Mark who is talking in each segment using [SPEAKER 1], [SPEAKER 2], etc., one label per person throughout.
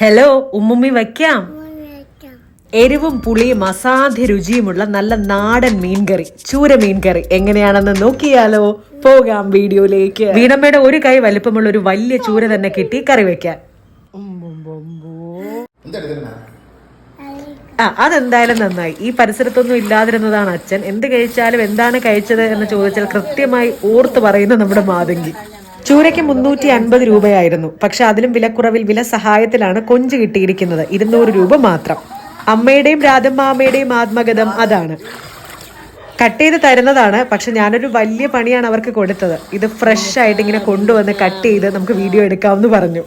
[SPEAKER 1] Hello ഉമ്മുമ്മി വയ്ക്കാം. എരിവും പുളിയും അസാധ്യ രുചിയുമുള്ള നല്ല നാടൻ മീൻകറി ചൂര മീൻകറി എങ്ങനെയാണെന്ന് നോക്കിയാലോ? പോകാം വീഡിയോയിലേക്ക്. വീണമ്മയുടെ ഒരു കൈ വലിപ്പമുള്ള ഒരു വലിയ ചൂര തന്നെ കിട്ടി കറി വെക്കാൻ ആ അതെന്തായാലും നന്നായി. ഈ പരിസരത്തൊന്നും ഇല്ലാതിരുന്നതാണ് അച്ഛൻ. എന്ത് കഴിച്ചാലും എന്താണ് കഴിച്ചത് എന്ന് ചോദിച്ചാൽ കൃത്യമായി ഓർത്ത് പറയുന്ന നമ്മുടെ മാതങ്കി. ചൂരയ്ക്ക് മുന്നൂറ്റി അൻപത് രൂപയായിരുന്നു. പക്ഷെ അതിലും വിലക്കുറവിൽ വില സഹായത്തിലാണ് കൊഞ്ച് കിട്ടിയിരിക്കുന്നത്. ഇരുന്നൂറ് രൂപ മാത്രം. അമ്മയുടെയും രാധമ്മാമ്മയുടെയും ആത്മഗതം അതാണ്. കട്ട് ചെയ്ത് തരുന്നതാണ്. പക്ഷെ ഞാനൊരു വലിയ പണിയാണ് അവർക്ക് കൊടുത്തത്. ഇത് ഫ്രഷ് ആയിട്ട് ഇങ്ങനെ കൊണ്ടുവന്ന് കട്ട് ചെയ്ത് നമുക്ക് വീഡിയോ എടുക്കാമെന്ന് പറഞ്ഞു.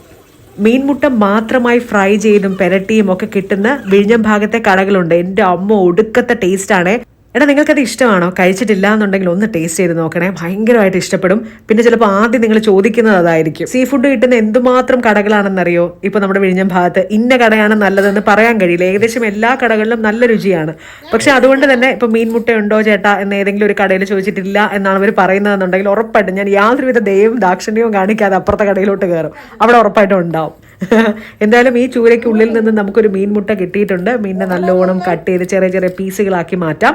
[SPEAKER 1] മീൻമുട്ട മാത്രമായി ഫ്രൈ ചെയ്തും പെരട്ടിയും ഒക്കെ കിട്ടുന്ന വിഴിഞ്ഞം ഭാഗത്തെ കടകളുണ്ട്. എന്റെ അമ്മ ഒടുക്കത്തെ ടേസ്റ്റ് ആണ്. എടാ നിങ്ങൾക്കത് ഇഷ്ടമാണോ? കഴിച്ചിട്ടില്ല എന്നുണ്ടെങ്കിൽ ഒന്ന് ടേസ്റ്റ് ചെയ്ത് നോക്കണേ. ഭയങ്കരമായിട്ട് ഇഷ്ടപ്പെടും. പിന്നെ ചിലപ്പോൾ ആദ്യം നിങ്ങൾ ചോദിക്കുന്നത് അതായിരിക്കും. സീ ഫുഡ് കിട്ടുന്ന എന്തുമാത്രം കടകളാണെന്നറിയോ? ഇപ്പൊ നമ്മുടെ വിഴിഞ്ഞം ഭാഗത്ത് ഇന്ന കടയാണ് നല്ലതെന്ന് പറയാൻ കഴിയില്ല. ഏകദേശം എല്ലാ കടകളിലും നല്ല രുചിയാണ്. പക്ഷെ അതുകൊണ്ട് തന്നെ ഇപ്പൊ മീൻമുട്ട ഉണ്ടോ ചേട്ടാ എന്ന് ഏതെങ്കിലും ഒരു കടയിൽ ചോദിച്ചിട്ടില്ല എന്നാണ് അവർ പറയുന്നതെന്നുണ്ടെങ്കിൽ ഉറപ്പായിട്ടും ഞാൻ യാതൊരുവിധ ദയവും ദാക്ഷിണ്യവും കാണിക്കാതെ അപ്പുറത്തെ കടയിലോട്ട് കയറും. അവിടെ ഉറപ്പായിട്ടും ഉണ്ടാവും. എന്തായാലും ഈ ചൂരയ്ക്കുള്ളിൽ നിന്ന് നമുക്കൊരു മീൻമുട്ട കിട്ടിയിട്ടുണ്ട്. മീനിനെ നല്ലോണം കട്ട് ചെയ്ത് ചെറിയ ചെറിയ പീസുകളാക്കി മാറ്റാം.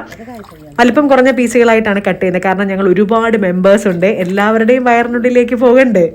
[SPEAKER 1] അല്പം കുറഞ്ഞ പീസുകളായിട്ടാണ് കട്ട് ചെയ്യുന്നത്. കാരണം ഞങ്ങൾ ഒരുപാട് മെമ്പേഴ്സ് ഉണ്ട്. എല്ലാവരുടെയും വയറിനുള്ളിലേക്ക് പോകണ്ടേ.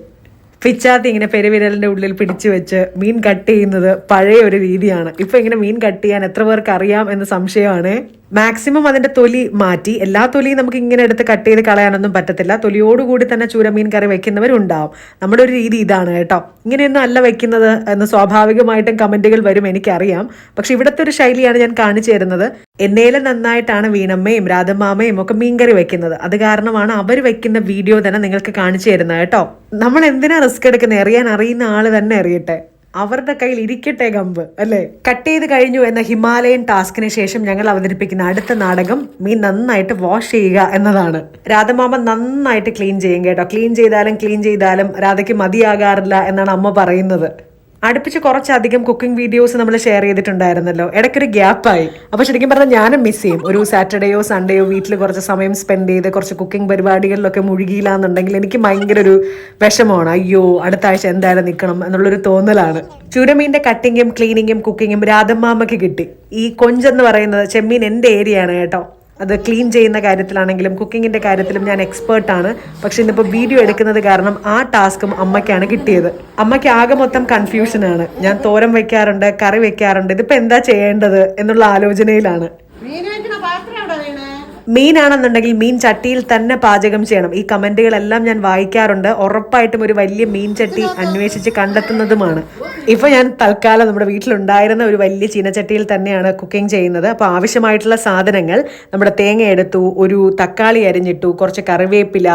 [SPEAKER 1] പിച്ചാത്തി ഇങ്ങനെ പെരുവിരലിന്റെ ഉള്ളിൽ പിടിച്ചു വെച്ച് മീൻ കട്ട് ചെയ്യുന്നത് പഴയ ഒരു രീതിയാണ്. ഇപ്പൊ ഇങ്ങനെ മീൻ കട്ട് ചെയ്യാൻ എത്ര പേർക്ക് അറിയാം എന്ന സംശയമാണ്. മാക്സിമം അതിന്റെ തൊലി മാറ്റി. എല്ലാ തൊലിയും നമുക്ക് ഇങ്ങനെ എടുത്ത് കട്ട് ചെയ്ത് കളയാനൊന്നും പറ്റത്തില്ല. തൊലിയോടുകൂടി തന്നെ ചൂരമീൻ കറി വെക്കുന്നവരുണ്ടാവും. നമ്മുടെ ഒരു രീതി ഇതാണ് കേട്ടോ. ഇങ്ങനെയൊന്നും അല്ല വെക്കുന്നത് എന്ന് സ്വാഭാവികമായിട്ടും കമന്റുകൾ വരും എനിക്കറിയാം. പക്ഷെ ഇവിടുത്തെ ഒരു ശൈലിയാണ് ഞാൻ കാണിച്ചു തരുന്നത്. എന്നേലും നന്നായിട്ടാണ് വീണമ്മയും രാധമാമയും ഒക്കെ മീൻകറി വെക്കുന്നത്. അത് കാരണമാണ് അവർ വെക്കുന്ന വീഡിയോ തന്നെ നിങ്ങൾക്ക് കാണിച്ചു തരുന്നത് കേട്ടോ. നമ്മൾ എന്തിനാ റിസ്ക് എടുക്കുന്നത്? അറിയാൻ അറിയുന്ന ആൾ തന്നെ അറിയട്ടെ അവരുടെ കയ്യിൽ ഇരിക്കട്ടെ കമ്പ് അല്ലേ? കട്ട് ചെയ്ത് കഴിഞ്ഞു എന്ന ഹിമാലയൻ ടാസ്കിന് ശേഷം ഞങ്ങൾ അവതരിപ്പിക്കുന്ന അടുത്ത നാടകം മീൻ നന്നായിട്ട് വാഷ് ചെയ്യുക എന്നതാണ്. രാധമാമ നന്നായിട്ട് ക്ലീൻ ചെയ്യും കേട്ടോ. ക്ലീൻ ചെയ്താലും ക്ലീൻ ചെയ്താലും രാധയ്ക്ക് മതിയാകാറില്ല എന്നാണ് അമ്മ പറയുന്നത്. അടുപ്പിച്ച് കുറച്ചധികം കുക്കിംഗ് വീഡിയോസ് നമ്മൾ ഷെയർ ചെയ്തിട്ടുണ്ടായിരുന്നല്ലോ. ഇടയ്ക്കൊരു ഗ്യാപ്പായി അപ്പോൾ ശരിക്കും പറഞ്ഞാൽ ഞാനും മിസ് ചെയ്യും. ഒരു സാറ്റർഡേയോ സൺഡേയോ വീട്ടിൽ കുറച്ച് സമയം സ്പെൻഡ് ചെയ്ത് കുറച്ച് കുക്കിംഗ് പരിപാടികളിലൊക്കെ മുഴുകിയില്ലാന്നുണ്ടെങ്കിൽ എനിക്ക് ഭയങ്കര ഒരു വിഷമമാണ്. അയ്യോ അടുത്ത ആഴ്ച എന്തായാലും നിൽക്കണം എന്നുള്ളൊരു തോന്നലാണ്. ചുരമീന്റെ കട്ടിങ്ങും ക്ലീനിങ്ങും കുക്കിങ്ങും രാധമ്മാമ്മക്ക് കിട്ടി. ഈ കൊഞ്ചെന്ന് പറയുന്നത് ചെമ്മീൻ എന്റെ ഏരിയയാണ് കേട്ടോ. അത് ക്ലീൻ ചെയ്യുന്ന കാര്യത്തിലാണെങ്കിലും കുക്കിങ്ങിന്റെ കാര്യത്തിലും ഞാൻ എക്സ്പേർട്ടാണ് പക്ഷേ ഇന്നിപ്പോൾ വീഡിയോ എടുക്കുന്നത് കാരണം ആ ടാസ്കും അമ്മയ്ക്കാണ് കിട്ടിയത്. അമ്മയ്ക്ക് ആകെ മൊത്തം കൺഫ്യൂഷനാണ് ഞാൻ തോരം വെക്കാറുണ്ട് കറി വെക്കാറുണ്ട് ഇതിപ്പോൾ എന്താ ചെയ്യേണ്ടത് എന്നുള്ള ആലോചനയിലാണ്
[SPEAKER 2] മീൻ വെക്കണ പാത്രം എവിടെ വീണേ
[SPEAKER 1] മീനാണെന്നുണ്ടെങ്കിൽ മീൻ ചട്ടിയിൽ തന്നെ പാചകം ചെയ്യണം. ഈ കമന്റുകളെല്ലാം ഞാൻ വായിക്കാറുണ്ട്. ഉറപ്പായിട്ടും ഒരു വലിയ മീൻ ചട്ടി അന്വേഷിച്ച് കണ്ടെത്തുന്നതുമാണ്. ഇപ്പൊ ഞാൻ തൽക്കാലം നമ്മുടെ വീട്ടിലുണ്ടായിരുന്ന ഒരു വലിയ ചീനച്ചട്ടിയിൽ തന്നെയാണ് കുക്കിംഗ് ചെയ്യുന്നത്. അപ്പോൾ ആവശ്യമായിട്ടുള്ള സാധനങ്ങൾ നമ്മുടെ തേങ്ങ എടുത്തു ഒരു തക്കാളി അരിഞ്ഞിട്ടു കുറച്ച് കറിവേപ്പില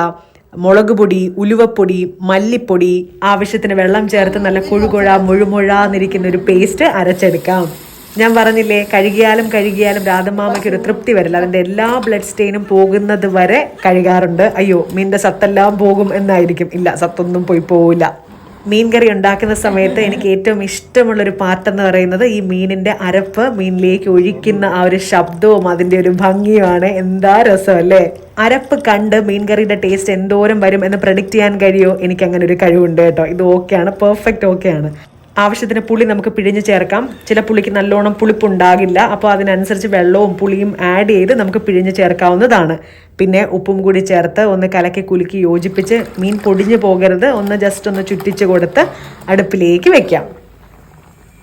[SPEAKER 1] മുളക് പൊടി ഉലുവപ്പൊടി മല്ലിപ്പൊടി ആവശ്യത്തിന് വെള്ളം ചേർത്ത് നല്ല കുഴുകുഴ മുഴുമുഴാന്നിരിക്കുന്ന ഒരു പേസ്റ്റ് അരച്ചെടുക്കാം. ഞാൻ പറഞ്ഞില്ലേ കഴുകിയാലും കഴുകിയാലും രാധമാമയ്ക്ക് ഒരു തൃപ്തി വരില്ല. അതിന്റെ എല്ലാ ബ്ലഡ് സ്റ്റെയിനും പോകുന്നത് വരെ കഴുകാറുണ്ട്. അയ്യോ മീന്റെ സത്തെല്ലാം പോകും എന്നായിരിക്കും. ഇല്ല സത്തൊന്നും പോയി പോവില്ല. മീൻ കറി ഉണ്ടാക്കുന്ന സമയത്ത് എനിക്ക് ഏറ്റവും ഇഷ്ടമുള്ളൊരു പാർട്ട് എന്ന് പറയുന്നത് ഈ മീനിന്റെ അരപ്പ് മീനിലേക്ക് ഒഴിക്കുന്ന ആ ഒരു ശബ്ദവും അതിന്റെ ഒരു ഭംഗിയുമാണ്. എന്താ രസമല്ലേ അരപ്പ് കണ്ട് മീൻകറിയുടെ ടേസ്റ്റ് എന്തോരം വരും എന്ന് പ്രഡിക്റ്റ് ചെയ്യാൻ കഴിയുമോ എനിക്ക് അങ്ങനെ ഒരു കഴിവുണ്ട് കേട്ടോ. ഇത് ഓക്കെയാണ് പെർഫെക്റ്റ് ഓക്കെയാണ് ആവശ്യത്തിന് പുളി നമുക്ക് പിഴിഞ്ഞ് ചേർക്കാം. ചില പുളിക്ക് നല്ലോണം പുളിപ്പുണ്ടാകില്ല. അപ്പോൾ അതിനനുസരിച്ച് വെള്ളവും പുളിയും ആഡ് ചെയ്ത് നമുക്ക് പിഴിഞ്ഞ് ചേർക്കാവുന്നതാണ്. പിന്നെ ഉപ്പും കൂടി ചേർത്ത് ഒന്ന് കലക്കി കുലുക്കി യോജിപ്പിച്ച് മീൻ പൊടിഞ്ഞു പോകരുത്. ഒന്ന് ജസ്റ്റ് ഒന്ന് ചുറ്റിച്ച് കൊടുത്ത് അടുപ്പിലേക്ക് വെക്കാം.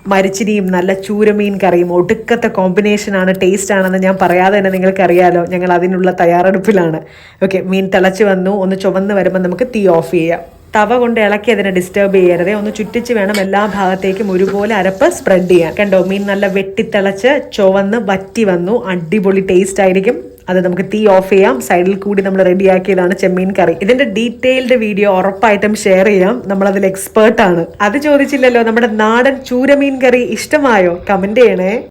[SPEAKER 1] മരിച്ചിനിയും നല്ല ചൂരമീൻ കറിയും ഒടുക്കത്തെ കോമ്പിനേഷനാണ് ടേസ്റ്റ് ആണെന്ന് ഞാൻ പറയാതെ തന്നെ നിങ്ങൾക്കറിയാലോ. ഞങ്ങൾ അതിനുള്ള തയ്യാറെടുപ്പിലാണ്. ഓക്കെ മീൻ തിളച്ച് വന്നു. ഒന്ന് ചുവന്ന് വരുമ്പോൾ നമുക്ക് തീ ഓഫ് ചെയ്യാം. തവ കൊണ്ട് ഇളക്കി അതിനെ ഡിസ്റ്റർബ് ചെയ്യരുത്. ഒന്ന് ചുറ്റിച്ച് വേണം എല്ലാ ഭാഗത്തേക്കും ഒരുപോലെ അരപ്പ് സ്പ്രെഡ് ചെയ്യാൻ. കണ്ടോ? മീൻ നല്ല വെട്ടിത്തിളച്ച് ചുവന്ന് വറ്റി വന്നു. അടിപൊളി ടേസ്റ്റ് ആയിരിക്കും. അത് നമുക്ക് തീ ഓഫ് ചെയ്യാം. സൈഡിൽ കൂടി നമ്മൾ റെഡിയാക്കിയതാണ് ചെമ്മീൻ കറി. ഇതിന്റെ ഡീറ്റെയിൽഡ് വീഡിയോ ഉറപ്പായിട്ടും ഷെയർ ചെയ്യാം. നമ്മൾ അതിൽ എക്സ്പേർട്ട് ആണ്. അത് ചോദിച്ചില്ലല്ലോ നമ്മുടെ നാടൻ ചൂരമീൻ കറി ഇഷ്ടമായോ? കമന്റ് ചെയ്യണേ.